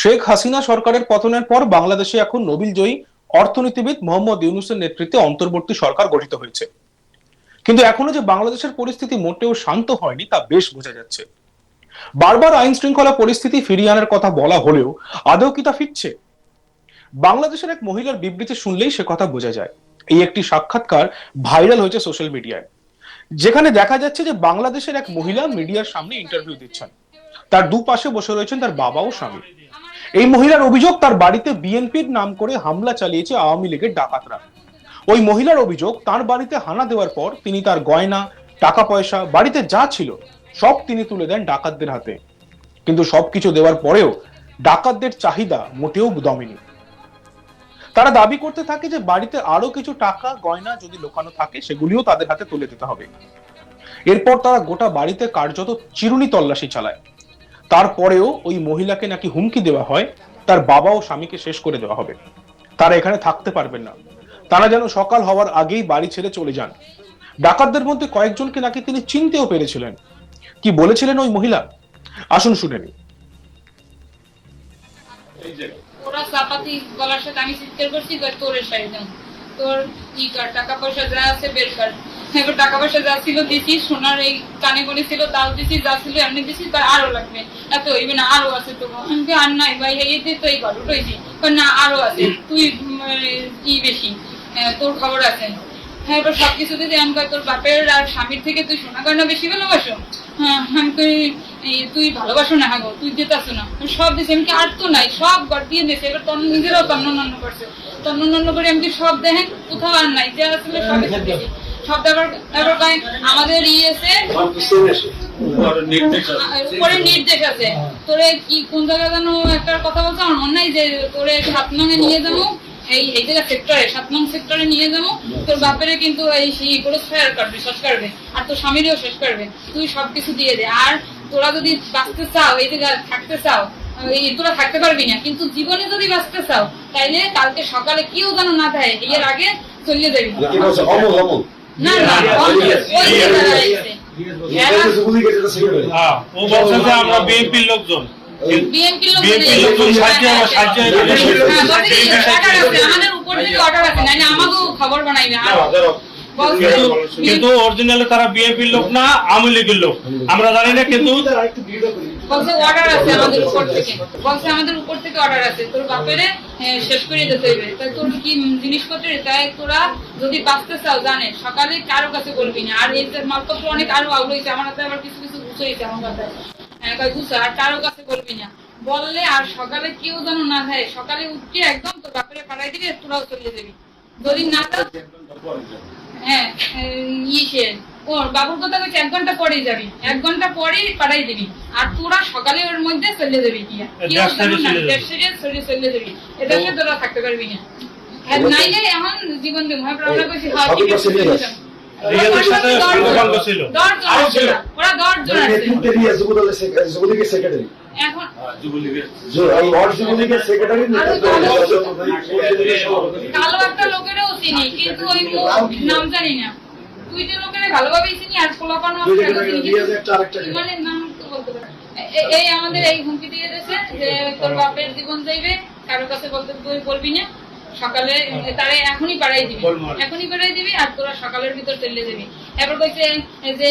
শেখ হাসিনা সরকারের পতনের পর বাংলাদেশে এখন নোবেল জয়ী অর্থনীতিবিদ মোহাম্মদ ইউনুসের নেতৃত্বে অন্তর্বর্তী সরকার গঠিত হয়েছে। কিন্তু এখনও যে বাংলাদেশের পরিস্থিতি মোটেও শান্ত হয়নি তা বেশ বোঝা যাচ্ছে। বারবার আইন শৃঙ্খলা পরিস্থিতি ফিরিয়ে আনার কথা বলা হলেও আদৌ কি তা ফিরছে? বাংলাদেশের এক মহিলার বিবৃতি শুনলেই সে কথা বোঝা যায়। এই একটি সাক্ষাৎকার ভাইরাল হয়েছে সোশ্যাল মিডিয়ায়। যেখানে দেখা যাচ্ছে যে বাংলাদেশের এক মহিলা মিডিয়ার সামনে ইন্টারভিউ দিচ্ছেন। তার দুপাশে বসে রয়েছেন তার বাবা ও স্বামী। এই মহিলার অভিযোগ, তার বাড়িতে বিএনপির নাম করে হামলা চালিয়েছে আওয়ামী লীগের ডাকাতরা। ওই মহিলার অভিযোগ, তার বাড়িতে হানা দেওয়ার পর তিনি তার গয়না টাকা পয়সা বাড়িতে যা ছিল, সব তিনি তুলে দেন ডাকাতদের হাতে। কিন্তু সবকিছু দেওয়ার পরেও ডাকাতদের চাহিদা মোটেও দমেনি। তারা দাবি করতে থাকে যে বাড়িতে আরও কিছু টাকা, গয়না যদি লোকানো থাকে, সেগুলিও তাদের হাতে তুলে দিতে হবে। এরপর তারা গোটা বাড়িতে কার্যত চিরুনি তল্লাশি চালায়। তারপরেও ওই মহিলাকে নাকি হুমকি দেওয়া হয়, তার বাবা ও স্বামীকে শেষ করে দেওয়া হবে। তারা এখানে থাকতে পারবেন না। তারা যেন সকাল হওয়ার আগেই বাড়ি ছেড়ে চলে যান। ডাকাতদের মধ্যে কয়েকজনকে নাকি তিনি চিনতেও পেরেছিলেন। কি বলেছিলেন ওই মহিলা? আসুন শুনে করছি, তোর তোর ই কর টাকা পয়সা যা আছে বের কর। এবার টাকা পয়সা যা ছিল দিছি সোনার এই কানে ছিল তাও দিছি যা ছিল এমনি দিছি তার আরও লাগবে। এত হইবে না আরও আছে তো। আমি আর নাই ভাই এই তো এই ঘর উঠেছি না আরও আছে। তুই ই বেশি তোর খবর আছে। হ্যাঁ এবার সবকিছু আমি তোর বাপের আর স্বামীর থেকে তুই সোনা গয়না বেশি ভালোবাসো? হ্যাঁ আমি তুই ভালোবাসো না হাগো তুই যেতাস না। সব দিছি আমি আর তো নাই সব ঘর দিয়ে দিয়েছে এবার তন্ন নিজেরাও তন্ন নন্ন করছে। তন্ন নন্ন করে আমি সব দেখেন কোথাও আর নাই যা আসলে সব দিয়েছি সব ব্যাপার ব্যাপার কয়, আমাদের ইয়েছে উপরে নির্দেশ আছে। তোরে কি কোন জায়গা যেন একটা কথা বলছে আমার মনে নাই যে তোরে সাত নঙে নিয়ে যাব। এই এই জায়গা সেক্টরে সাত নং সেক্টরে নিয়ে যাব। তোর বাপেরে কিন্তু এই সেই করে শেয়ার করবে শেষ করবে। আর তোর স্বামীরও শেষ করবে। তুই সবকিছু দিয়ে দে। আর তোরা যদি বাঁচতে চাও এই জায়গায় থাকতে চাও এই তোরা থাকতে পারবি না। কিন্তু জীবনে যদি বাঁচতে চাও তাইলে কালকে সকালে কেউ যেন না থাকে এর আগে চলে যাবি কি বলছে অমল অমল না না ওই যে তারা আইছে। এরা- হ্যাঁ, ও বলছে যে আমরা বিএনপির লোকজন। বিএনপির লোকজন সাহায্য সাহায্য হ্যাঁ, বলছে কি, order আছে, আমাদের উপর থেকে order আছে, নাইলে আমাকেও খবর বানাইবে। আর কিন্তু কিন্তু অরিজিনালি তারা বিএনপির লোক না আওয়ামী লীগের লোক। আমরা জানি না কিন্তু বলছে order আছে আমাদের উপর থেকে। বলছে আমাদের উপর থেকে order আছে, তোর শেষ করে দিতে হইবে। তোর কি জিনিসপত্র? তাই তোরা যদি বাঁচতে চাও জানে সকালে কারও কাছে বলবি না। আর এই মালপত্র অনেক আরও আউল হয়েছে আমার হাতে আবার কিছু কিছু গুছো হয়েছে আমার কাছে কয় আর কারও কাছে বলবি না। বললে আর সকালে কেউ যেন না থাকে সকালে উঠে একদম তোর বাপেরে পাঠাই দিবি তোরাও চলে যাবি। যদি না হ্যাঁ ইসে ওর বাবুর কথা কইছে এক ঘণ্টা পরেই যাবি। এক ঘণ্টা পরেই পাঠাই দিবি। আর তোরা সকালে ওর মধ্যে চলে যাবি কি। চলে চলে যাবি। তোরা থাকতে পারবি না আর নাইলে এখন জীবন দেবো হ্যাঁ আমরা কইছি হ্যাঁ ঠিক আছে এখন কালো একটা লোকেরও চিনি কিন্তু ওই নাম জানি না। দুইটা লোকের ভালোভাবেই চিনি আর পোলাপানো? মানে নাম তো বলতে পারি। এই আমাদের এই হুমকি দিয়ে দিয়েছে যে তোর বাপের জীবন যাইবে কারও কাছে বলতে তুই বলবি না। সকালে তারে এখনই পাড়াই দিবি। এখনই পাড়াই দিবি আর তোরা সকালের ভিতর চলে যাবি। এবার কইছে যে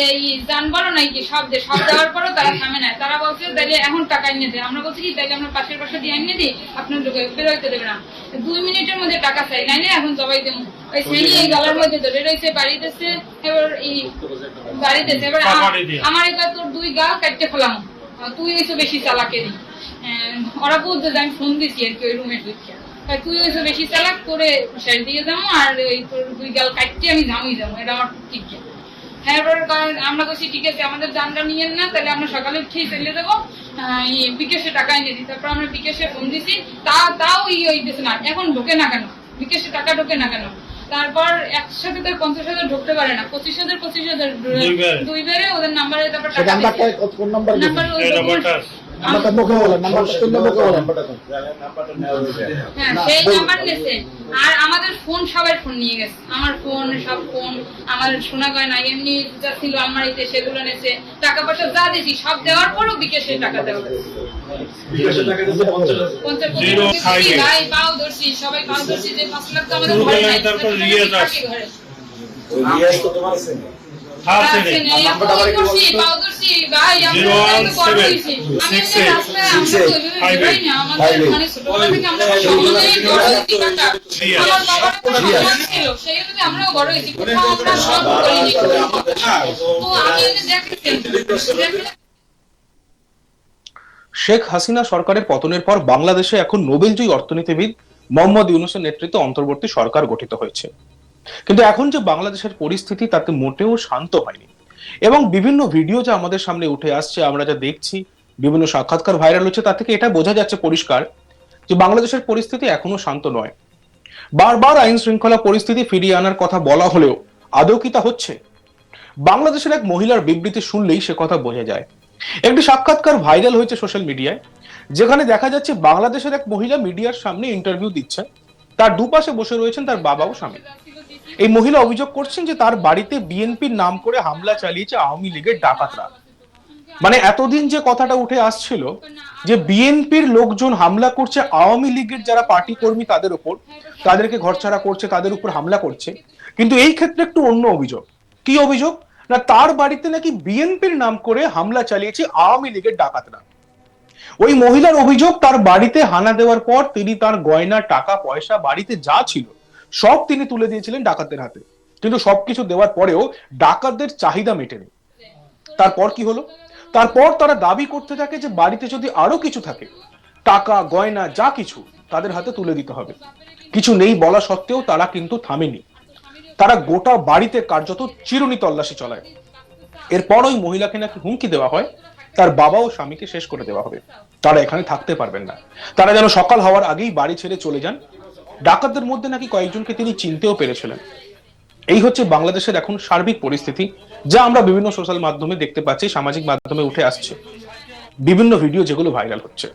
নাই কি সব সব দেওয়ার পরও তারা থামে না। তারা বলছে তাইলে এখন টাকা এনে দে। আমরা বলছি কি তাইলে আমরা পাশের পাশে দিয়ে এনে দিই আপনার লোকে বেরোইতে দেবে না। দুই মিনিটের মধ্যে টাকা চাই নাইলে এখন জবাই দেবো। ওই শ্রেণি এই গলার মধ্যে ধরে রয়েছে বাড়িতেছে এবার এই বাড়িতেছে। আমার এবার তোর দুই গা কাটতে ফেলাম তুই হয়েছে বেশি চালাকেরই। ওরা বলতে যে আমি ফোন দিছি আর কি ওই রুমের তা তুই হয়েছে বেশি চালাক করে সাইড দিয়ে যাব আর ওই তোর দুই গাল কাটতে আমি জামুই যাব এটা আমার ঠিক হ্যাঁ এবার আমরা বলছি ঠিক আছে আমাদের জানটা নিয়েন না তাহলে আমরা সকালে উঠেই চলে যাব বিকেশে টাকা এনে দিই। তারপর আমরা বিকেশে ফোন দিছি তা তাও ই হইতেছে না। এখন ঢোকে না কেন? বিকেশে টাকা ঢোকে না কেন? তারপর একসাথে তো পঞ্চাশ হাজার ঢুকতে পারে না। পঁচিশ হাজার পঁচিশ হাজার দুইবারে। দুই বেড়ে ওদের নাম্বারে তারপর টাকা নাম্বারটা দিছি। কোন নাম্বার নাম্বার ওই এই যে- নাম্বারটা মুখে বলেন নাম্বারটা তিন নম্বর বলেন। হ্যাঁ সেই নাম্বার নিয়েছে আর আমাদের ফোন সবাই ফোন নিয়ে গেছে। আমার ফোন সব ফোন আমার শোনা গয়না এমনি যা ছিল আলমারিতে সেগুলো নেছে টাকা পয়সা যা দিয়েছি সব দেওয়ার পরও বিকেশে টাকা দেওয়া সবাই পাও ধরছি যে পাঁচ লাখ তো আমাদের ঘরে নাই। তারপর রিয়াজ। ওই রিয়াজ তো তোমার আছে। নাম্বারটা আবার একটু বলুন পাও ভাই, আমরা বড় আমি আমরা তো না, আমাদের মানে ছোটবেলা থেকে আমরা সমাজেই বড় হয়েছি আমার বাবার ছিল, সেই অনুযায়ী আমরাও বড় হয়েছি। কোথাও আমরা সব করিনি। তো আমি এনে দেখেছি, দেখে- শেখ হাসিনা সরকারের পতনের পর বাংলাদেশে এখন নোবেলজয়ী অর্থনীতিবিদ মোহাম্মদ ইউনুসের নেতৃত্বে অন্তর্বর্তী সরকার গঠিত হয়েছে। কিন্তু এখন যে বাংলাদেশের পরিস্থিতি তাতে মোটেও শান্ত হয়নি। এবং বিভিন্ন ভিডিও যা আমাদের সামনে উঠে আসছে, আমরা যা দেখছি, বিভিন্ন সাক্ষাৎকার ভাইরাল হচ্ছে তা থেকে এটা বোঝা যাচ্ছে পরিষ্কার যে বাংলাদেশের পরিস্থিতি এখনও শান্ত নয়। বারবার আইন শৃঙ্খলা পরিস্থিতি ফিরিয়ে আনার কথা বলা হলেও আদৌ কি তা হচ্ছে? বাংলাদেশের এক মহিলার বিবৃতি শুনলেই সে কথা বোঝা যায়। একটি সাক্ষাৎকার ভাইরাল হয়েছে সোশ্যাল মিডিয়ায়, যেখানে দেখা যাচ্ছে বাংলাদেশের এক মহিলা মিডিয়ার সামনে ইন্টারভিউ দিচ্ছেন তার দুপাশে বসে রয়েছেন তার বাবা ও স্বামী এই মহিলা অভিযোগ করছেন যে তার বাড়িতে বিএনপির নাম করে হামলা চালিয়েছে আওয়ামী লীগের ডাকাতরা। মানে এতদিন যে কথাটা উঠে আসছিল যে বিএনপির লোকজন হামলা করছে আওয়ামী লীগের যারা পার্টি কর্মী তাদের উপর, তাদেরকে ঘরছাড়া করছে, তাদের উপর হামলা করছে। কিন্তু এই ক্ষেত্রে একটু অন্য অভিযোগ। কি অভিযোগ? না, তার বাড়িতে নাকি বিএনপির নাম করে হামলা চালিয়েছে আওয়ামী লীগের ডাকাতরা। ওই মহিলার অভিযোগ, তার বাড়িতে হানা দেওয়ার পর তিনি তার গয়না, টাকা, পয়সা বাড়িতে যা ছিল সব তিনি তুলে দিয়েছিলেন ডাকাতদের হাতে। কিন্তু সবকিছু দেওয়ার পরেও ডাকাতদের চাহিদা মেটেনি। তারপর কি হলো? তারপর তারা দাবি করতে থাকে যে বাড়িতে যদি আরও কিছু থাকে, টাকা, গয়না, যা কিছু তাদের হাতে তুলে দিতে হবে। কিছু নেই বলা সত্ত্বেও তারা কিন্তু থামেনি। তারা গোটা বাড়িতে কার্যত চিরুনি তল্লাশি চলায়। এরপর ওই মহিলাকে নাকি হুমকি দেওয়া হয়, তার বাবা ও স্বামীকে শেষ করে দেওয়া হবে। তারা এখানে থাকতে পারবেন না। তারা যেন সকাল হওয়ার আগেই বাড়ি ছেড়ে চলে যান ডাকাতদের মধ্যে নাকি কয়েকজনকে তিনি চিনতেও পেরেছিলেন। এই হচ্ছে বাংলাদেশের এখন সার্বিক পরিস্থিতি যা আমরা বিভিন্ন সোশ্যাল মাধ্যমে দেখতে পাচ্ছি সামাজিক মাধ্যমে উঠে আসছে বিভিন্ন ভিডিও যেগুলো ভাইরাল হচ্ছে।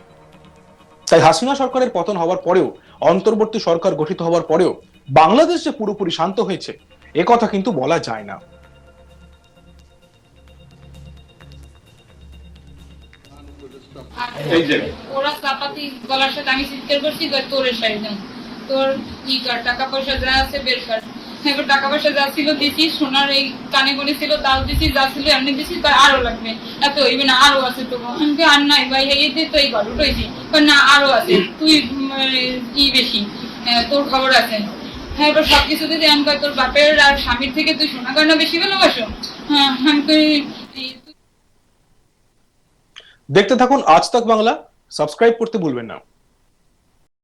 তাই হাসিনা সরকারের পতন হওয়ার পরেও অন্তর্বর্তী সরকার গঠিত হওয়ার পরেও বাংলাদেশ যে পুরোপুরি শান্ত হয়েছে এ কথা কিন্তু বলা যায় না। এই যে। ওরা চাপাতি গলার সাথে আমি চিৎকার করছি কয় তোরে সাইড তোর ই কর টাকা পয়সা যা আছে বের কর। এবার টাকা পয়সা যা ছিল দিছি, সোনার এই কানে গনে ছিল, তাও দিছি, যা ছিল এমনি দিছি কয় আরও লাগবে। এত হইবে না আরও আছে তো, আমি আর নাই, ভাই, এই তো এই ঘর উঠেছি না, আরও আছে, তুই ই বেশি তোর খবর আছে। হ্যাঁ এবার সবকিছু দিদি আমি কয় তোর বাপের আর স্বামীর থেকে তুই সোনা গয়না বেশি ভালোবাসো? হ্যাঁ আমি এই, দেখতে থাকুন আজ তক বাংলা, সাবস্ক্রাইব করতে ভুলবেন না।